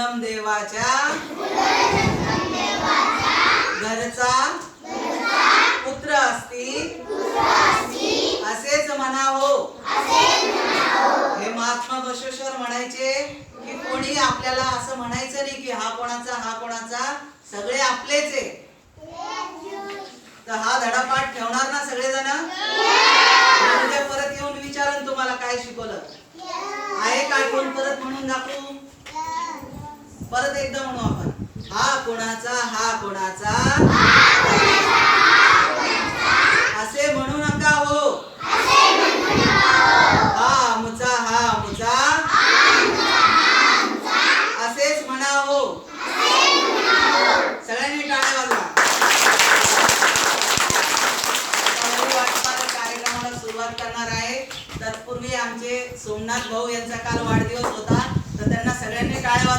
संगम देवाच्या घरचा पुत्र असती असेच म्हणावो. हे महात्मा बसवेश्वर म्हणायचे की कोणी आपल्याला असं म्हणायचं नाही की हा कोणाचा हा कोणाचा सगळे आपलेच आहे. तर हा धडापाठ ठेवणार ना सगळेजण? उद्या परत येऊन विचारून तुम्हाला काय शिकवलं? आहे काय कोण परत म्हणून दाखवू? परत एकदा म्हणू आपण. हा कोणाचा हा कोणाचा? असे म्हणू नका हो. हा आमचा हा आमचा. असेच म्हणा हो. सगळ्यांनी टाळ्या वाजवा. कार्यक्रमाला सुरुवात करणार आहे. तत्पूर्वी आमचे सोमनाथ भाऊ यांचा काल वाढदिवस होता. तर त्यांना सगळ्यांनी टाळ्या